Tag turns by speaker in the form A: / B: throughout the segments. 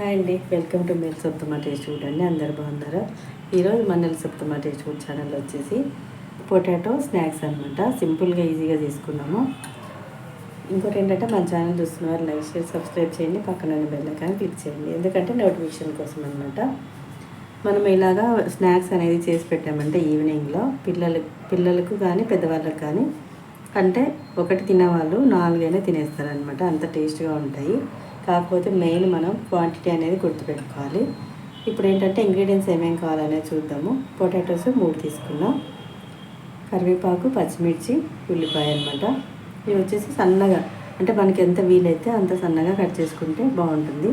A: Hi అండి. Welcome to మీరు సప్తమా taste food అండి. అందరు బాగున్నారా? ఈరోజు మన నెల సప్తమా టేస్ట్ ఫుడ్ ఛానల్ వచ్చేసి పొటాటో స్నాక్స్ అనమాట సింపుల్గా ఈజీగా తీసుకున్నాము. ఇంకోటి ఏంటంటే మన ఛానల్ చూస్తున్న వారు లైక్ షేర్ సబ్స్క్రైబ్ చేయండి. పక్కన బెల్ కానీ క్లిక్ చేయండి. ఎందుకంటే నోటిఫికేషన్ కోసం అనమాట మనం ఇలాగా స్నాక్స్ అనేది చేసి పెట్టామంటే ఈవినింగ్లో పిల్లలు పిల్లలకు కానీ పెద్దవాళ్ళకి కానీ అంటే ఒకటి తినేవాళ్ళు నాలుగైనా తినేస్తారనమాట అంత టేస్ట్గా ఉంటాయి. కాకపోతే మెయిన్ మనం క్వాంటిటీ అనేది గుర్తుపెట్టుకోవాలి. ఇప్పుడు ఏంటంటే ఇంగ్రీడియంట్స్ ఏమేమి కావాలనేది చూద్దాము. పొటాటోస్ మూడు తీసుకున్నాం. కరివేపాకు పచ్చిమిర్చి ఉల్లిపాయ అనమాట ఇవి వచ్చేసి సన్నగా అంటే మనకి ఎంత వీలైతే అంత సన్నగా కట్ చేసుకుంటే బాగుంటుంది.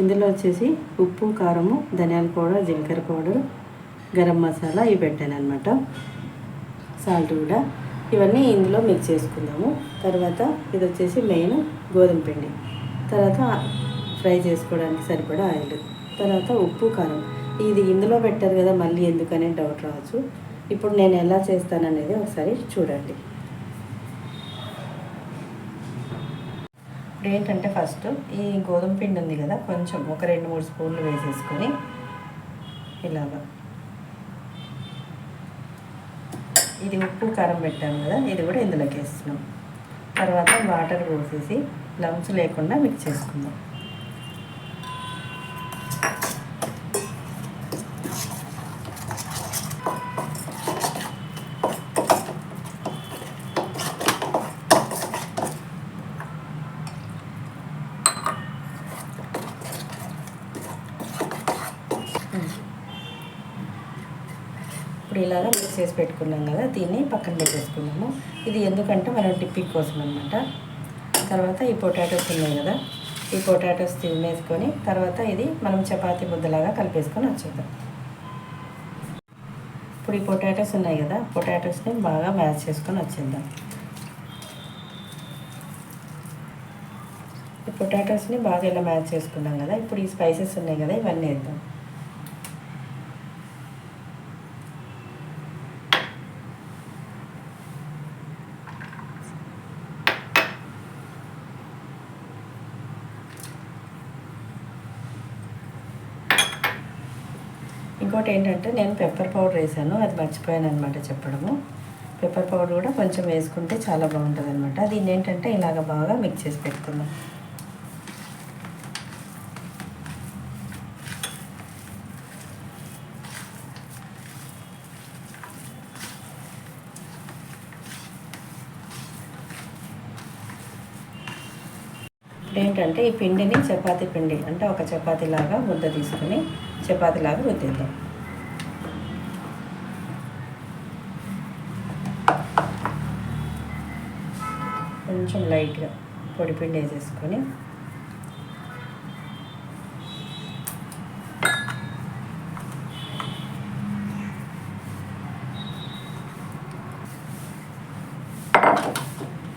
A: ఇందులో వచ్చేసి ఉప్పు కారము ధనియాల పౌడర్ జీలకర్ర పౌడర్ గరం మసాలా ఇవి పెట్టాను అనమాట సాల్ట్ కూడా. ఇవన్నీ ఇందులో మిక్స్ చేసుకుందాము. తర్వాత ఇది వచ్చేసి మెయిన్ గోధుమ పిండి. తర్వాత ఫ్రై చేసుకోవడానికి సరిపడా ఆయిల్ తర్వాత ఉప్పు కారం. ఇది ఇందులో పెట్టారు కదా మళ్ళీ ఎందుకనే డౌట్ రావచ్చు. ఇప్పుడు నేను ఎలా చేస్తాననేది ఒకసారి చూడండి. ఇప్పుడు ఏంటంటే ఫస్ట్ ఈ గోధుమ పిండి ఉంది కదా కొంచెం ఒక రెండు మూడు స్పూన్లు వేసేసుకొని ఇలాగా. ఇది ఉప్పు కారం పెట్టాము కదా ఇది కూడా ఇందులోకి వేస్తున్నాం. తర్వాత వాటర్ పోసేసి లమ్స్ లేకుండా మిక్స్ చేసుకుందాం. ఇప్పుడు ఇలాగా మిక్స్ చేసి పెట్టుకున్నాం కదా దీన్ని పక్కన పెట్టేసుకున్నాము ఇది ఎందుకంటే మనం టిప్పింగ్ కోసం అనమాట తర్వాత ఈ పొటాటోస్ ఉన్నాయి కదా ఈ పొటాటోస్ తినేసుకొని తర్వాత ఇది మనం చపాతి ముద్దలాగా కలిపేసుకొని వచ్చేద్దాం. ఇప్పుడు ఈ పొటాటోస్ ఉన్నాయి కదా పొటాటోస్ని బాగా మ్యాచ్ చేసుకొని వచ్చేద్దాం. ఈ పొటాటోస్ని బాగా ఇలా మ్యాచ్ చేసుకున్నాం కదా ఇప్పుడు ఈ స్పైసెస్ ఉన్నాయి కదా ఇవన్నీ వేద్దాం. ఇంకోటి ఏంటంటే నేను పెప్పర్ పౌడర్ వేసాను అది మర్చిపోయాను అనమాట చెప్పడము. పెప్పర్ పౌడర్ కూడా కొంచెం వేసుకుంటే చాలా బాగుంటుంది అనమాట అది ఏంటంటే ఇలాగ బాగా మిక్స్ చేసి పెట్టుకుందాం ఏంటంటే ఈ పిండిని చపాతీ పిండి అంటే ఒక చపాతీలాగా ముద్ద తీసుకుని చపాతీలాగా రుద్దిద్దాం. కొంచెం లైట్గా పొడి పిండి వేసేసుకొని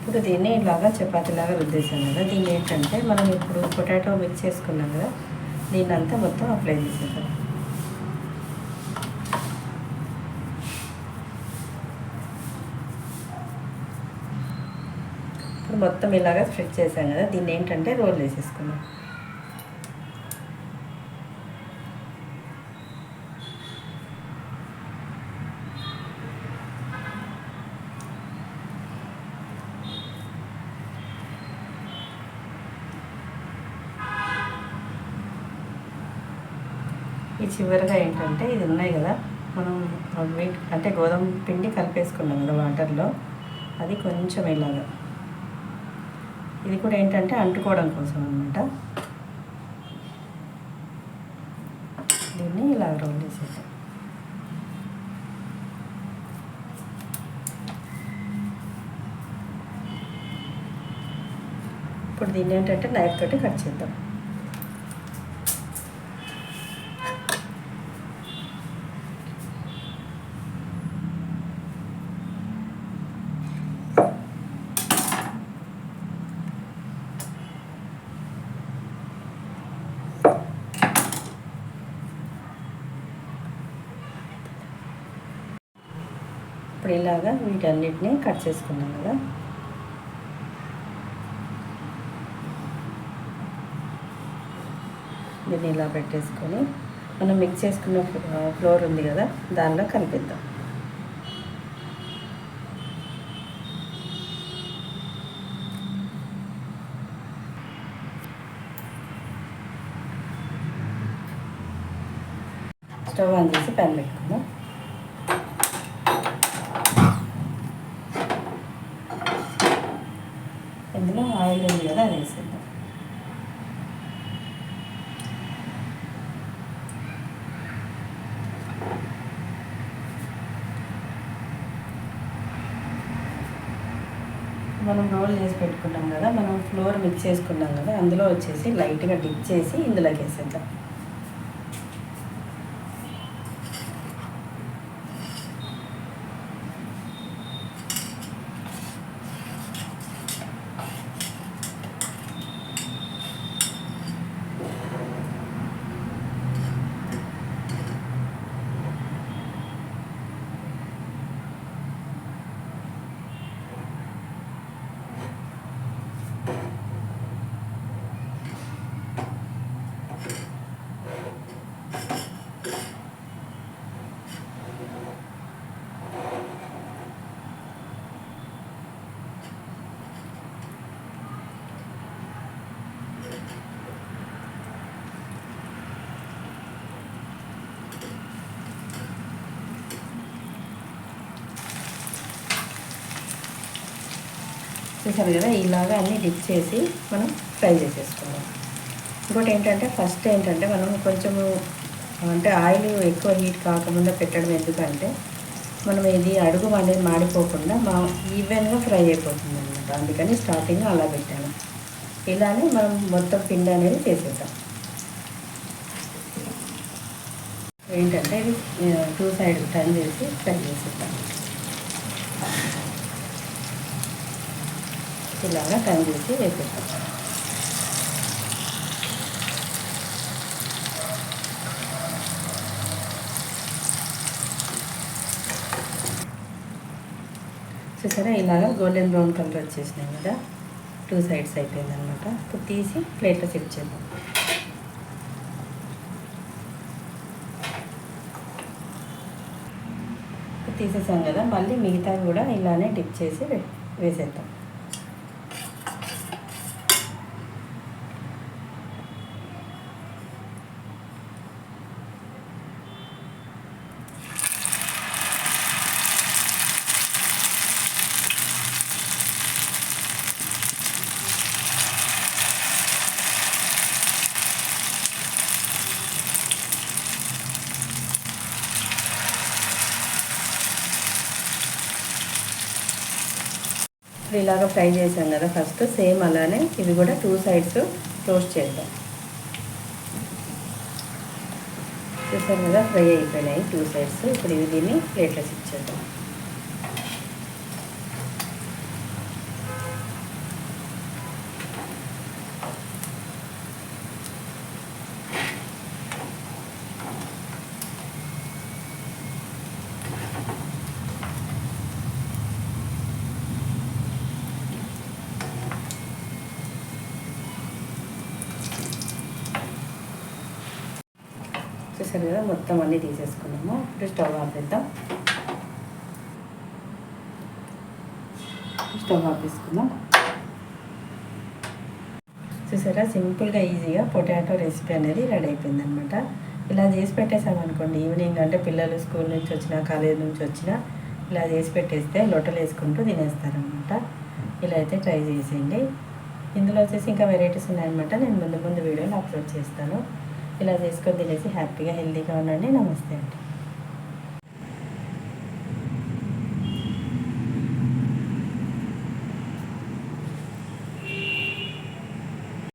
A: ఇప్పుడు దీన్ని ఇలాగా చపాతీలాగా రుద్దేశాం కదా. దీన్ని ఏంటంటే మనం ఇప్పుడు పొటాటో మిక్స్ చేసుకున్నాం కదా. దీన్ని అంతా మొత్తం అప్లై చేసేద్దాం. ఇప్పుడు మొత్తం ఇలాగా స్ప్రెడ్ చేసాం కదా. దీన్ని ఏంటంటే రోల్ వేసేసుకున్నాం ఈ చివరిగా ఏంటంటే ఇది ఉన్నాయి కదా మనం వీట్ అంటే గోధుమ పిండి కలిపేసుకున్నాం కదా వాటర్లో. అది కొంచెం ఇలాగా. ఇది కూడా ఏంటంటే అంటుకోవడం కోసం అనమాట దీన్ని ఇలా రోల్ చేసేద్దాం. ఇప్పుడు దీన్ని ఏంటంటే నైఫ్ తోటి కట్ చేద్దాం. ఇప్పుడు ఇలాగా వీటన్నిటిని కట్ చేసుకున్నాం కదా. దీన్ని ఇలా పెట్టేసుకొని మనం మిక్స్ చేసుకున్న ఫ్లోర్ ఉంది కదా దానిలో కలిపిద్దాం. స్టవ్ ఆన్ చేసి పెన్ పెట్టుకుందాం ఇందులో ఆయిల్ ఉంది కదా అది వేసేద్దాం మనం రోల్ చేసి పెట్టుకున్నాం కదా మనం ఫ్లోర్ మిక్స్ చేసుకున్నాం కదా అందులో వచ్చేసి లైట్గా డిప్ చేసి ఇందులోకి వేసేద్దాం. చూసారు కదా ఇలాగా అన్నీ డిప్ చేసి మనం ఫ్రై చేసేసుకుందాం. ఇంకోటి ఏంటంటే ఫస్ట్ ఏంటంటే మనం కొంచెము అంటే ఆయిల్ ఎక్కువ హీట్ కాకముందే పెట్టడం ఎందుకంటే మనం ఇది అడుగు అనేది మాడిపోకుండా మా ఈవెన్గా ఫ్రై అయిపోతుంది అనమాట అందుకని స్టార్టింగ్ అలా పెట్టాను. ఇలానే మనం మొత్తం పిండి అనేది చేసేద్దాం. ఏంటంటే ఇది టూ సైడ్ టర్న్ చేసి ఫ్రై చేసేద్దాం. ఇలాగా టర్న్ చేసి వేసేద్దాం చూసారా? ఇలాగ గోల్డెన్ బ్రౌన్ కలర్ వచ్చేసినాయి కదా? టూ సైడ్స్ అయిపోయింది అనమాట ఇప్పుడు తీసి ప్లేట్లో సెట్ చేద్దాం. తీసేసాం కదా? మళ్ళీ మిగతా కూడా ఇలానే డిప్ చేసి వేసేద్దాం. ఇప్పుడు ఇలాగ ఫ్రై చేసాం కదా ఫస్ట్ సేమ్ అలానే ఇవి కూడా టూ సైడ్స్ టోస్ట్ చేద్దాం. చూసారు కదా ఫ్రై అయిపోయినాయి టూ సైడ్స్. ఇప్పుడు ఇవి దీన్ని ప్లేట్లెస్ ఇచ్చేద్దాం. చూసారు కదా మొత్తం అన్నీ తీసేసుకున్నాము. ఇప్పుడు స్టవ్ ఆపేద్దాం. స్టవ్ ఆపేసుకుందాం. చూసారా? సింపుల్గా ఈజీగా పొటాటో రెసిపీ అనేది రెడీ అయిపోయింది అనమాట ఇలా చేసి పెట్టేసామనుకోండి ఈవినింగ్ అంటే పిల్లలు స్కూల్ నుంచి వచ్చినా కాలేజ్ నుంచి వచ్చినా ఇలా చేసి పెట్టేస్తే లొట్టలు వేసుకుంటూ తినేస్తారనమాట ఇలా అయితే ట్రై చేసేయండి. ఇందులో వచ్చేసి ఇంకా వెరైటీస్ ఉన్నాయన్నమాట. నేను ముందు ముందు వీడియోలు అప్లోడ్ చేస్తాను. ఇలా చేసుకొని తినేసి హ్యాపీగా హెల్తీగా ఉండండి. నమస్తే అండి.